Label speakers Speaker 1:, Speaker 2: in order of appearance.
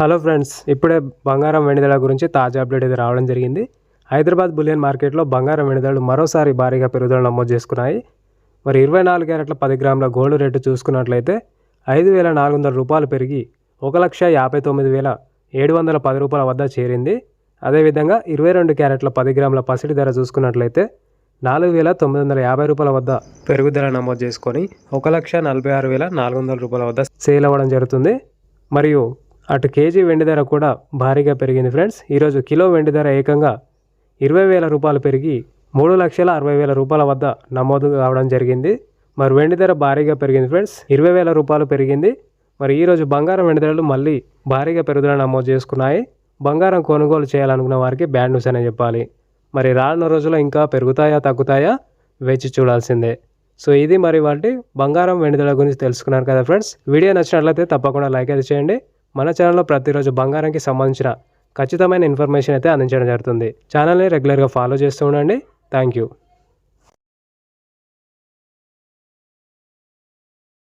Speaker 1: Hello friends ఇప్పుడే బంగారం వెండిదల గురించి తాజా అప్డేట్ ఇది రావడం జరిగింది. హైదరాబాద్ బులియన్ మార్కెట్లో బంగారం వెండిదలు మరోసారి భారీగా పెరుగుదల నమోదు చేసుకున్నాయి. మరి ఇరవై నాలుగు క్యారెట్ల పది గ్రాముల గోల్డ్ రేటు చూసుకున్నట్లయితే ఐదు వేల నాలుగు వందల రూపాయలు పెరిగి ఒక లక్ష యాభై తొమ్మిది వేల ఏడు వందల పది రూపాయల వద్ద చేరింది. అదేవిధంగా ఇరవై రెండు క్యారెట్ల పది గ్రాముల పసిడి ధర చూసుకున్నట్లయితే నాలుగు వేల తొమ్మిది వందల యాభై రూపాయల వద్ద పెరుగుదల నమోదు చేసుకొని ఒక లక్ష నలభై ఆరు వేల నాలుగు వందల రూపాయల వద్ద సేల్ అవ్వడం జరుగుతుంది. మరియు అటు కేజీ వెండి ధర కూడా భారీగా పెరిగింది ఫ్రెండ్స్. ఈరోజు కిలో వెండి ధర ఏకంగా ఇరవై వేల రూపాయలు పెరిగి మూడు లక్షల అరవై వేల రూపాయల వద్ద నమోదు కావడం జరిగింది. మరి వెండి ధర భారీగా పెరిగింది ఫ్రెండ్స్. ఇరవై వేల రూపాయలు పెరిగింది. మరి ఈరోజు బంగారం వెండి ధరలు మళ్ళీ భారీగా పెరుగుదల నమోదు చేసుకున్నాయి. బంగారం కొనుగోలు చేయాలనుకున్న వారికి బ్యాడ్ న్యూస్ అనే చెప్పాలి. మరి రానున్న రోజుల్లో ఇంకా పెరుగుతాయా తగ్గుతాయా వేచి చూడాల్సిందే. సో ఇది మరి వాటి బంగారం వెండిదల గురించి తెలుసుకున్నారు కదా ఫ్రెండ్స్. వీడియో నచ్చినట్లయితే తప్పకుండా లైక్ అయితే చేయండి. మన ఛానల్లో ప్రతిరోజు బంగారంకి సంబంధించిన ఖచ్చితమైన ఇన్ఫర్మేషన్ అయితే అందించడం జరుగుతుంది. ఛానల్ని రెగ్యులర్గా ఫాలో చేస్తూ ఉండండి. Thank you